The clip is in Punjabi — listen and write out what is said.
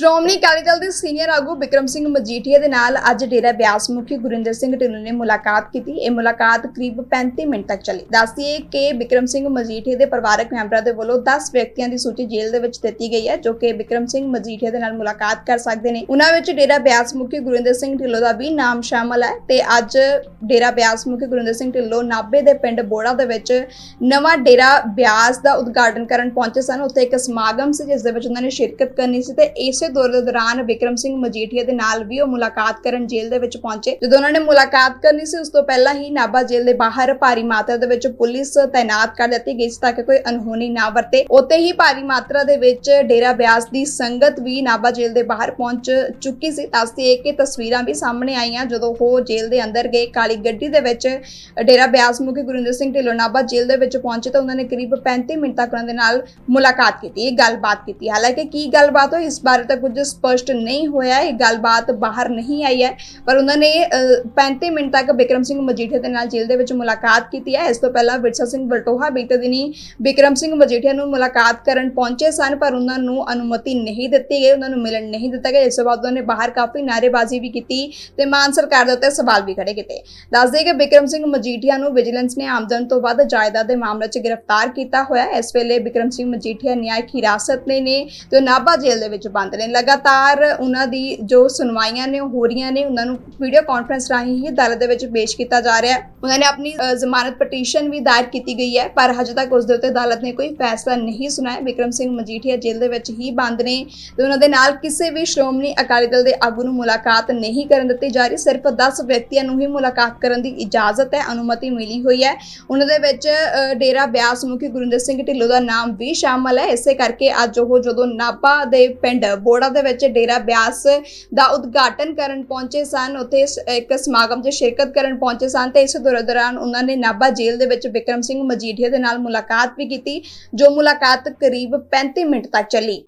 ਸ਼੍ਰੋਮਣੀ ਅਕਾਲੀ ਦਲ ਦੇ ਸੀਨੀਅਰ ਆਗੂ ਬਿਕਰਮ ਸਿੰਘ ਮਜੀਠੀਆ ਦੇ ਨਾਲ ਅੱਜ ਡੇਰਾ ਬਿਆਸ ਮੁਖੀ ਗੁਰਿੰਦਰ ਸਿੰਘ ਢਿੱਲੋਂ ਨੇ ਮੁਲਾਕਾਤ ਕੀਤੀ। ਇਹ ਮੁਲਾਕਾਤ ਕਰੀਬ 35 ਮਿੰਟ ਤੱਕ ਚੱਲੀ। ਦੱਸਦੀਏ ਕਿ ਬਿਕਰਮ ਸਿੰਘ ਮਜੀਠੀਆ ਦੇ ਪਰਿਵਾਰਕ ਮੈਂਬਰਾਂ ਦੇ ਵੱਲੋਂ 10 ਵਿਅਕਤੀਆਂ ਦੀ ਸੂਚੀ ਜੇਲ੍ਹ ਦੇ ਵਿੱਚ ਦਿੱਤੀ ਗਈ ਹੈ, ਜੋ ਕਿ ਵਿਕਰਮ ਸਿੰਘ ਮਜੀਠੀਆ ਦੇ ਨਾਲ ਮੁਲਾਕਾਤ ਕਰ ਸਕਦੇ ਨੇ। ਉਹਨਾਂ ਵਿੱਚ ਡੇਰਾ ਬਿਆਸ ਮੁਖੀ ਗੁਰਿੰਦਰ ਸਿੰਘ ਢਿੱਲੋਂ ਦਾ ਵੀ ਨਾਮ ਸ਼ਾਮਲ ਹੈ ਤੇ ਅੱਜ ਡੇਰਾ ਬਿਆਸ ਮੁਖੀ ਗੁਰਿੰਦਰ ਸਿੰਘ ਢਿੱਲੋਂ ਨਾਭੇ ਦੇ ਪਿੰਡ ਬੋੜਾ ਦੇ ਵਿੱਚ ਨਵਾਂ ਡੇਰਾ ਬਿਆਸ ਦਾ ਉਦਘਾਟਨ ਕਰਨ ਪਹੁੰਚੇ ਸਨ। ਉੱਥੇ ਇੱਕ ਸਮਾਗਮ ਸੀ, ਜਿਸ ਦੇ ਵਿੱਚ ਉਹਨਾਂ ਨੇ ਸ਼ਿਰਕਤ ਕਰਨੀ ਸੀ ਤੇ ਇਸੇ ਦੌਰ ਦੇ ਦੌਰਾਨ ਵਿਕਰਮ ਸਿੰਘ ਮਜੀਠੀਆ ਦੇ ਨਾਲ ਵੀ ਉਹ ਮੁਲਾਕਾਤ ਕਰਨ ਜੇਲ੍ਹ ਦੇ ਵਿੱਚ ਪਹੁੰਚੇ। ਜਦੋਂ ਉਹਨਾਂ ਨੇ ਮੁਲਾਕਾਤ ਕਰਨੀ ਸੀ, ਉਸ ਤੋਂ ਪਹਿਲਾਂ ਹੀ ਨਾਭਾ ਜੇਲ੍ਹ ਦੇ ਬਾਹਰ ਭਾਰੀ ਮਾਤਰਾ ਦੇ ਵਿੱਚ ਪੁਲਿਸ ਤਾਇਨਾਤ ਕਰ ਦਿੱਤੀ ਗਈ ਸੀ ਤਾਂ ਕਿ ਕੋਈ ਅਨਹੋਣੀ ਨਾ ਵਰਤੇ। ਉੱਥੇ ਹੀ ਭਾਰੀ ਮਾਤਰਾ ਦੇ ਵਿੱਚ ਡੇਰਾ ਬਿਆਸ ਦੀ ਸੰਗਤ ਵੀ ਨਾਭਾ ਜੇਲ੍ਹ ਦੇ ਬਾਹਰ ਪਹੁੰਚ ਚੁੱਕੀ ਸੀ। ਦੱਸਦੀ ਕਿ ਤਸਵੀਰਾਂ ਵੀ ਸਾਹਮਣੇ ਆਈਆਂ, ਜਦੋਂ ਉਹ ਜੇਲ੍ਹ ਦੇ ਅੰਦਰ ਗਏ। ਕਾਲੀ ਗੱਡੀ ਦੇ ਵਿੱਚ ਡੇਰਾ ਬਿਆਸ ਮੁਖੀ ਗੁਰਿੰਦਰ ਸਿੰਘ ਢਿੱਲੋਂ ਨਾਭਾ ਜੇਲ੍ਹ ਦੇ ਵਿੱਚ ਪਹੁੰਚੇ ਤਾਂ ਉਹਨਾਂ ਨੇ ਕਰੀਬ 35 ਮਿੰਟ ਤੱਕ ਉਹਨਾਂ ਦੇ ਨਾਲ ਮੁਲਾਕਾਤ ਕੀਤੀ ਗੱਲਬਾਤ ਕੀਤੀ। ਹਾਲਾਂਕਿ ਕੀ ਗੱਲਬਾਤ ਹੋਈ, ਇਸ ਬਾਰੇ ਤਾਂ ਕੁਝ ਸਪਸ਼ਟ ਨਹੀਂ ਹੋਇਆ ਇਹ ਗੱਲਬਾਤ ਬਾਹਰ ਨਹੀਂ ਆਈ ਹੈ। ਪਰ ਉਹਨਾਂ ਨੇ ਅਹ, 35 ਮਿੰਟ ਤੱਕ ਬਿਕਰਮ ਸਿੰਘ ਮਜੀਠੀਆ ਦੇ ਨਾਲ ਜੇਲ੍ਹ ਦੇ ਵਿੱਚ ਮੁਲਾਕਾਤ ਕੀਤੀ ਹੈ। ਇਸ ਤੋਂ ਪਹਿਲਾਂ ਵਿਰਸਾ ਸਿੰਘ ਬਲਟੋਹਾ ਬੀਤੇ ਦਿਨੀ ਬਿਕਰਮ ਸਿੰਘ ਮਜੀਠੀਆ ਨੂੰ ਮੁਲਾਕਾਤ ਕਰਨ ਪਹੁੰਚੇ ਸਨ ਪਰ ਉਹਨਾਂ ਨੂੰ ਅਨੁਮਤੀ ਨਹੀਂ ਦਿੱਤੀ ਗਈ ਉਹਨਾਂ ਨੂੰ ਮਿਲਣ ਨਹੀਂ ਦਿੱਤਾ ਗਿਆ। ਇਸ ਤੋਂ ਬਾਅਦ ਉਹਨਾਂ ਨੇ ਬਾਹਰ ਕਾਫੀ ਨਾਅਰੇਬਾਜ਼ੀ ਵੀ ਕੀਤੀ ਤੇ ਮਾਨ ਸਰਕਾਰ ਦੇ ਉੱਤੇ ਸਵਾਲ ਵੀ ਖੜੇ ਕੀਤੇ। ਦੱਸਦੇ ਕਿ ਬਿਕਰਮ ਸਿੰਘ ਮਜੀਠੀਆ ਨੂੰ ਵਿਜੀਲੈਂਸ ਨੇ ਆਮਦਨ ਤੋਂ ਵੱਧ ਜਾਇਦਾਦ ਦੇ ਮਾਮਲੇ 'ਚ ਗ੍ਰਿਫਤਾਰ ਕੀਤਾ ਹੋਇਆ। ਇਸ ਵੇਲੇ ਬਿਕਰਮ ਸਿੰਘ ਮਜੀਠੀਆ ਨਿਆਇਕ ਹਿਰਾਸਤ ਨੇ ਨੇ ਤੇ ਉਹ ਨਾਭਾ ਜੇਲ੍ਹ ਦੇ ਵਿੱਚ ਬੰਦ ਨੇ। ਲਗਾਤਾਰ ਉਹਨਾਂ ਦੀ ਜੋ ਸੁਣਵਾਈਆਂ ਨੇ, ਉਹ ਹੋ ਰਹੀਆਂ ਨੇ, ਉਹਨਾਂ ਨੂੰ ਵੀਡੀਓ ਕਾਨਫਰੰਸ ਰਾਹੀਂ ਹੀ ਅਦਾਲਤ ਦੇ ਵਿੱਚ ਪੇਸ਼ ਕੀਤਾ ਜਾ ਰਿਹਾ ਹੈ। ਉਹਨਾਂ ਨੇ ਆਪਣੀ ਜ਼ਮਾਨਤ ਪਟੀਸ਼ਨ ਵੀ ਦਾਇਰ ਕੀਤੀ ਗਈ ਹੈ, ਪਰ ਹਜੇ ਤੱਕ ਉਸ ਦੇ ਉੱਤੇ ਅਦਾਲਤ ਨੇ ਕੋਈ ਫੈਸਲਾ ਨਹੀਂ ਸੁਣਾਇਆ। ਵਿਕਰਮ ਸਿੰਘ ਮਜੀਠੀਆ ਜੇਲ੍ਹ ਦੇ ਵਿੱਚ ਹੀ ਬੰਦ ਨੇ ਤੇ ਉਹਨਾਂ ਦੇ ਨਾਲ ਕਿਸੇ ਵੀ ਸ਼੍ਰੋਮਣੀ ਅਕਾਲੀ ਦਲ ਦੇ ਆਗੂ ਨੂੰ ਮੁਲਾਕਾਤ ਨਹੀਂ ਕਰਨ ਦਿੱਤੀ ਜਾ ਰਹੀ। ਸਿਰਫ 10 ਵਿਅਕਤੀਆਂ ਨੂੰ ਹੀ ਮੁਲਾਕਾਤ ਕਰਨ ਦੀ ਇਜਾਜ਼ਤ ਹੈ, ਅਨੁਮਤੀ ਮਿਲੀ ਹੋਈ ਹੈ। ਉਹਨਾਂ ਦੇ ਵਿੱਚ ਡੇਰਾ ਬਿਆਸ ਮੁਖੀ ਗੁਰਿੰਦਰ ਸਿੰਘ ਢਿੱਲੋਂ ਦਾ ਨਾਮ ਵੀ ਸ਼ਾਮਲ ਹੈ। ਇਸੇ ਕਰਕੇ ਅੱਜ ਉਹ ਜਦੋਂ ਨਾਭਾ ਦੇ ਪਿੰਡ ਬੋੜਾ ਦੇ ਵਿੱਚ ਡੇਰਾ ਬਿਆਸ ਦਾ ਉਦਘਾਟਨ ਕਰਨ ਪਹੁੰਚੇ ਸਨ। ਉੱਥੇ ਇੱਕ ਸਮਾਗਮ 'ਚ ਸ਼ਿਰਕਤ ਕਰਨ ਪਹੁੰਚੇ ਸਨ ਤੇ ਇਸ ਦੌਰ- ਦੌਰਾਨ ਉਹਨਾਂ ਨੇ ਨਾਭਾ ਜੇਲ੍ਹ ਦੇ ਵਿੱਚ ਵਿਕਰਮ ਸਿੰਘ ਮਜੀਠੀਆ ਦੇ ਨਾਲ ਮੁਲਾਕਾਤ ਵੀ ਕੀਤੀ, ਜੋ ਮੁਲਾਕਾਤ ਕਰੀਬ 35 ਮਿੰਟ ਤੱਕ ਚੱਲੀ।